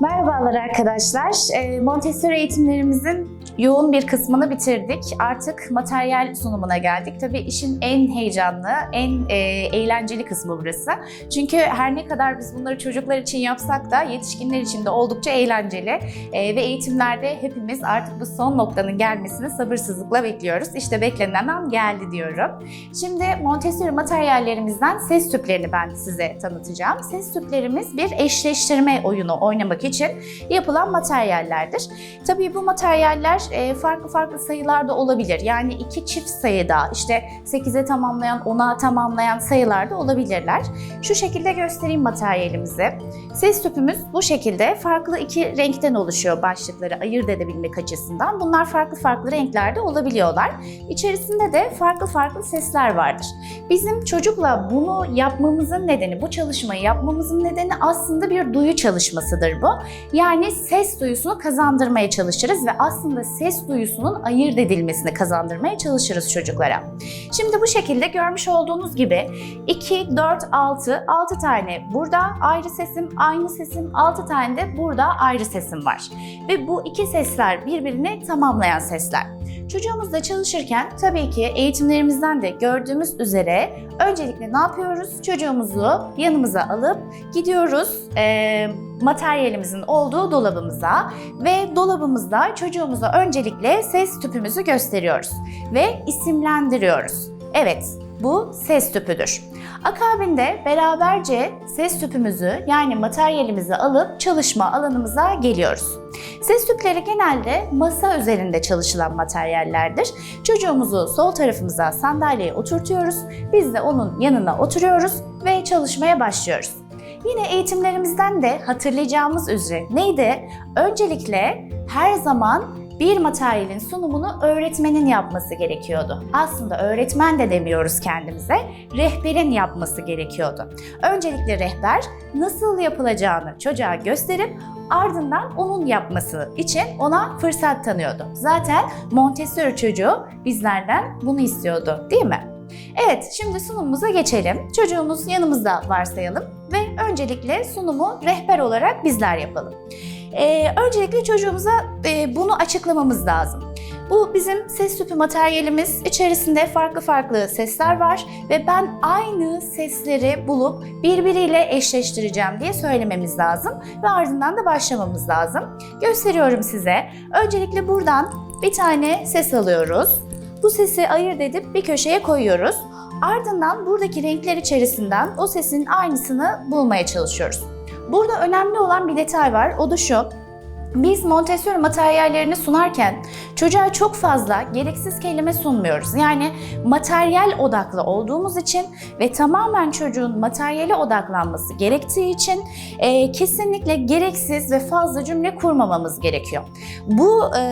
Merhabalar arkadaşlar. Ee, Montessori eğitimlerimizin yoğun bir kısmını bitirdik. Artık materyal sunumuna geldik. Tabii işin en heyecanlı, en e, eğlenceli kısmı burası. Çünkü her ne kadar biz bunları çocuklar için yapsak da yetişkinler için de oldukça eğlenceli. E, ve eğitimlerde hepimiz artık bu son noktanın gelmesini sabırsızlıkla bekliyoruz. İşte beklenen an geldi diyorum. Şimdi Montessori materyallerimizden ses tüplerini ben size tanıtacağım. Ses tüplerimiz bir eşleştirme oyunu oynamak için yapılan materyallerdir. Tabii bu materyaller e, farklı farklı sayılarda olabilir. Yani iki çift sayıda işte 8'e tamamlayan, 10'a tamamlayan sayılarda olabilirler. Şu şekilde göstereyim materyalimizi. Ses tüpümüz bu şekilde farklı iki renkten oluşuyor başlıkları ayırt edebilmek açısından. Bunlar farklı farklı renklerde olabiliyorlar. İçerisinde de farklı farklı sesler vardır. Bizim çocukla bunu yapmamızın nedeni, bu çalışmayı yapmamızın nedeni aslında bir duyu çalışmasıdır bu. Yani ses duyusunu kazandırmaya çalışırız ve aslında ses duyusunun ayırt edilmesini kazandırmaya çalışırız çocuklara. Şimdi bu şekilde görmüş olduğunuz gibi 2, 4, 6, 6 tane burada ayrı sesim, aynı sesim, 6 tane de burada ayrı sesim var. Ve bu iki sesler birbirini tamamlayan sesler. Çocuğumuzla çalışırken tabii ki eğitimlerimizden de gördüğümüz üzere öncelikle ne yapıyoruz? Çocuğumuzu yanımıza alıp gidiyoruz eee, materyalimizin olduğu dolabımıza ve dolabımızda çocuğumuza öncelikle ses tüpümüzü gösteriyoruz ve isimlendiriyoruz. Evet, bu ses tüpüdür. Akabinde beraberce ses tüpümüzü yani materyalimizi alıp çalışma alanımıza geliyoruz. Ses tüpleri genelde masa üzerinde çalışılan materyallerdir. Çocuğumuzu sol tarafımıza sandalyeye oturtuyoruz. Biz de onun yanına oturuyoruz ve çalışmaya başlıyoruz. Yine eğitimlerimizden de hatırlayacağımız üzere neydi? Öncelikle her zaman bir materyalin sunumunu öğretmenin yapması gerekiyordu. Aslında öğretmen de demiyoruz kendimize, rehberin yapması gerekiyordu. Öncelikle rehber nasıl yapılacağını çocuğa gösterip ardından onun yapması için ona fırsat tanıyordu. Zaten Montessori çocuğu bizlerden bunu istiyordu değil mi? Evet, şimdi sunumumuza geçelim. Çocuğumuz yanımızda varsayalım ve öncelikle sunumu rehber olarak bizler yapalım. Ee, öncelikle çocuğumuza e, bunu açıklamamız lazım. Bu bizim ses tüpü materyalimiz. İçerisinde farklı farklı sesler var ve ben aynı sesleri bulup birbiriyle eşleştireceğim diye söylememiz lazım ve ardından da başlamamız lazım. Gösteriyorum size. Öncelikle buradan bir tane ses alıyoruz. Bu sesi ayırt edip bir köşeye koyuyoruz. Ardından buradaki renkler içerisinden o sesin aynısını bulmaya çalışıyoruz. Burada önemli olan bir detay var. O da şu. Biz Montessori materyallerini sunarken çocuğa çok fazla gereksiz kelime sunmuyoruz. Yani materyal odaklı olduğumuz için ve tamamen çocuğun materyale odaklanması gerektiği için e, kesinlikle gereksiz ve fazla cümle kurmamamız gerekiyor. Bu e,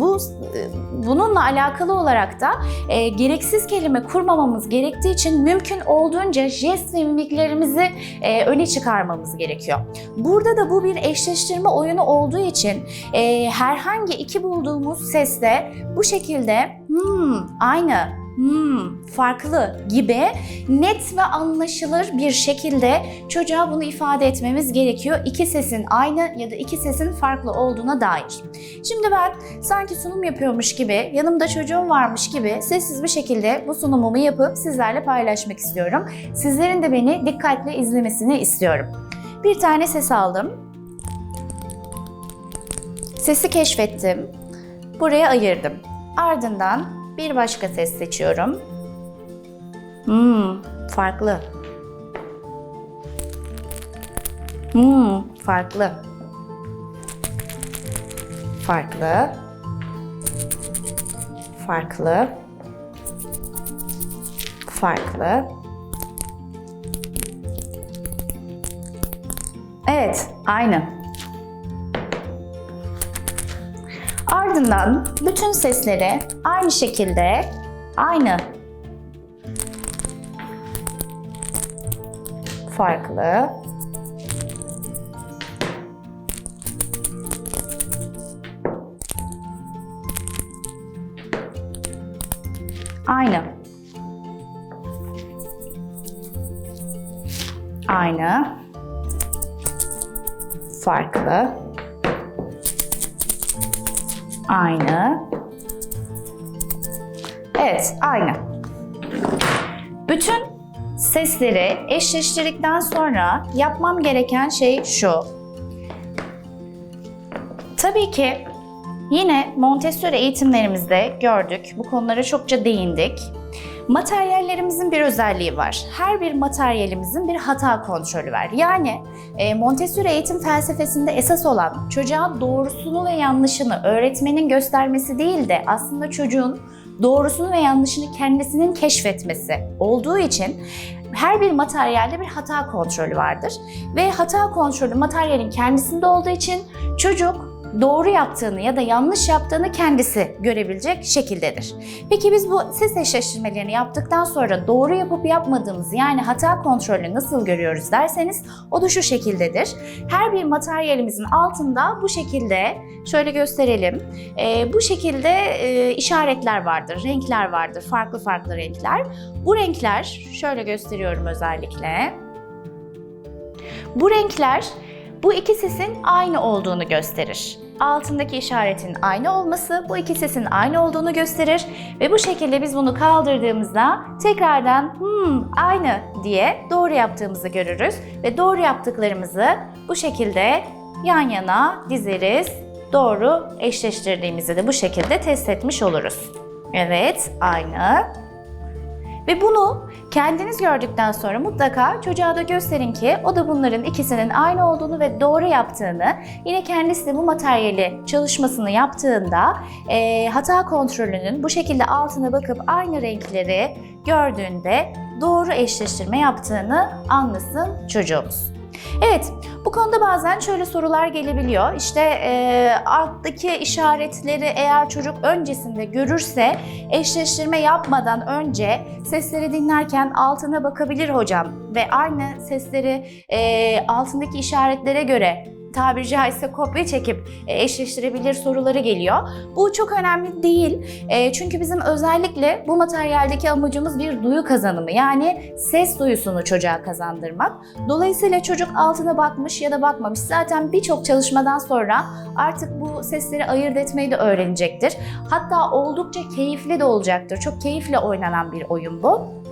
bu e, bununla alakalı olarak da e, gereksiz kelime kurmamamız gerektiği için mümkün olduğunca jest mimiklerimizi e, öne çıkarmamız gerekiyor. Burada da bu bir eşleştirme oyunu olduğu için e, herhangi iki bulduğumuz seste bu şekilde hmm, aynı, hmm, farklı gibi net ve anlaşılır bir şekilde çocuğa bunu ifade etmemiz gerekiyor. İki sesin aynı ya da iki sesin farklı olduğuna dair. Şimdi ben sanki sunum yapıyormuş gibi, yanımda çocuğum varmış gibi sessiz bir şekilde bu sunumumu yapıp sizlerle paylaşmak istiyorum. Sizlerin de beni dikkatle izlemesini istiyorum. Bir tane ses aldım. Sesi keşfettim. Buraya ayırdım. Ardından bir başka ses seçiyorum. Hmm, farklı. Hmm, farklı. Farklı. Farklı. Farklı. Evet, aynı. Ardından bütün sesleri aynı şekilde aynı farklı aynı aynı farklı. Aynı. Evet, aynı. Bütün sesleri eşleştirdikten sonra yapmam gereken şey şu. Tabii ki yine Montessori eğitimlerimizde gördük, bu konulara çokça değindik. Materyallerimizin bir özelliği var. Her bir materyalimizin bir hata kontrolü var. Yani e, Montessori eğitim felsefesinde esas olan çocuğa doğrusunu ve yanlışını öğretmenin göstermesi değil de aslında çocuğun doğrusunu ve yanlışını kendisinin keşfetmesi olduğu için her bir materyalde bir hata kontrolü vardır. Ve hata kontrolü materyalin kendisinde olduğu için çocuk doğru yaptığını ya da yanlış yaptığını kendisi görebilecek şekildedir. Peki biz bu ses eşleştirmelerini yaptıktan sonra doğru yapıp yapmadığımızı yani hata kontrolünü nasıl görüyoruz derseniz o da şu şekildedir. Her bir materyalimizin altında bu şekilde şöyle gösterelim. Ee, bu şekilde e, işaretler vardır, renkler vardır, farklı farklı renkler. Bu renkler şöyle gösteriyorum özellikle. Bu renkler bu iki sesin aynı olduğunu gösterir. Altındaki işaretin aynı olması bu iki sesin aynı olduğunu gösterir ve bu şekilde biz bunu kaldırdığımızda tekrardan hmm, aynı diye doğru yaptığımızı görürüz ve doğru yaptıklarımızı bu şekilde yan yana dizeriz. Doğru eşleştirdiğimizi de bu şekilde test etmiş oluruz. Evet, aynı. Ve bunu kendiniz gördükten sonra mutlaka çocuğa da gösterin ki o da bunların ikisinin aynı olduğunu ve doğru yaptığını, yine kendisi de bu materyali çalışmasını yaptığında e, hata kontrolünün bu şekilde altına bakıp aynı renkleri gördüğünde doğru eşleştirme yaptığını anlasın çocuğumuz. Evet, bu konuda bazen şöyle sorular gelebiliyor. İşte e, alttaki işaretleri eğer çocuk öncesinde görürse eşleştirme yapmadan önce sesleri dinlerken altına bakabilir hocam ve aynı sesleri e, altındaki işaretlere göre tabiri caizse kopya çekip e, eşleştirebilir soruları geliyor. Bu çok önemli değil. E, çünkü bizim özellikle bu materyaldeki amacımız bir duyu kazanımı. Yani ses duyusunu çocuğa kazandırmak. Dolayısıyla çocuk altına bakmış ya da bakmamış. Zaten birçok çalışmadan sonra artık bu sesleri ayırt etmeyi de öğrenecektir. Hatta oldukça keyifli de olacaktır. Çok keyifle oynanan bir oyun bu.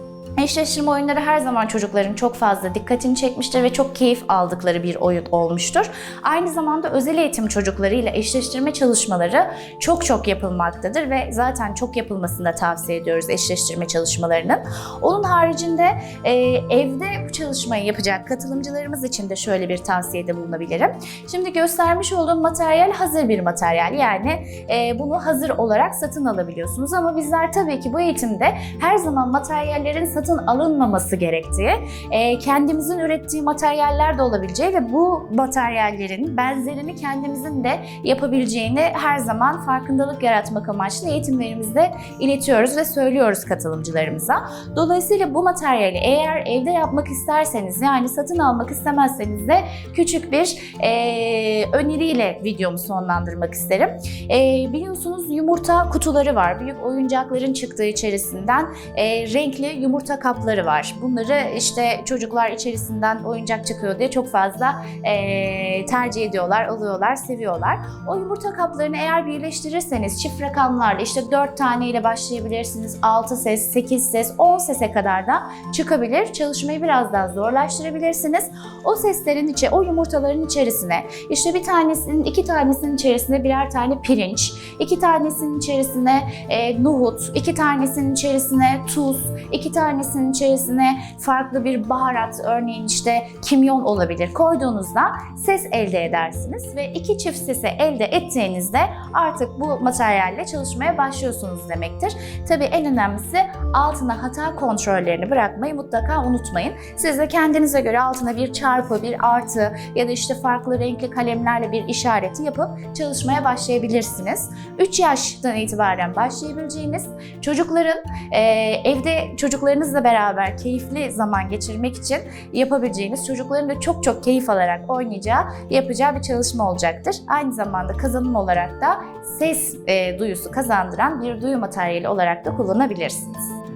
Eşleştirme oyunları her zaman çocukların çok fazla dikkatini çekmiştir ve çok keyif aldıkları bir oyun olmuştur. Aynı zamanda özel eğitim çocuklarıyla eşleştirme çalışmaları çok çok yapılmaktadır ve zaten çok yapılmasını da tavsiye ediyoruz eşleştirme çalışmalarının. Onun haricinde e, evde bu çalışmayı yapacak katılımcılarımız için de şöyle bir tavsiyede bulunabilirim. Şimdi göstermiş olduğum materyal hazır bir materyal yani e, bunu hazır olarak satın alabiliyorsunuz ama bizler tabii ki bu eğitimde her zaman materyallerin satın alınmaması gerektiği, e, kendimizin ürettiği materyaller de olabileceği ve bu materyallerin benzerini kendimizin de yapabileceğini her zaman farkındalık yaratmak amaçlı eğitimlerimizde iletiyoruz ve söylüyoruz katılımcılarımıza. Dolayısıyla bu materyali eğer evde yapmak isterseniz yani satın almak istemezseniz de küçük bir e, öneriyle videomu sonlandırmak isterim. E, biliyorsunuz yumurta kutuları var. Büyük oyuncakların çıktığı içerisinden e, renkli yumurta kapları var. Bunları işte çocuklar içerisinden oyuncak çıkıyor diye çok fazla e, tercih ediyorlar, alıyorlar, seviyorlar. O yumurta kaplarını eğer birleştirirseniz çift rakamlarla işte 4 tane ile başlayabilirsiniz. 6 ses, 8 ses, 10 sese kadar da çıkabilir. Çalışmayı biraz daha zorlaştırabilirsiniz. O seslerin içi, o yumurtaların içerisine işte bir tanesinin, iki tanesinin içerisine birer tane pirinç, iki tanesinin içerisine e, nohut, iki tanesinin içerisine tuz, iki tanesinin içerisine farklı bir baharat, örneğin işte kimyon olabilir koyduğunuzda ses elde edersiniz ve iki çift sesi elde ettiğinizde artık bu materyalle çalışmaya başlıyorsunuz demektir. Tabii en önemlisi altına hata kontrollerini bırakmayı mutlaka unutmayın. Siz de kendinize göre altına bir çarpı, bir artı ya da işte farklı renkli kalemlerle bir işareti yapıp çalışmaya başlayabilirsiniz. 3 yaştan itibaren başlayabileceğiniz çocukların e, evde çocuklarınızla beraber keyifli zaman geçirmek için yapabileceğiniz, çocukların da çok çok keyif alarak oynayacağı, yapacağı bir çalışma olacaktır. Aynı zamanda kazanım olarak da ses e, duyusu kazandıran bir duyu materyali olarak da kullanabilirsiniz.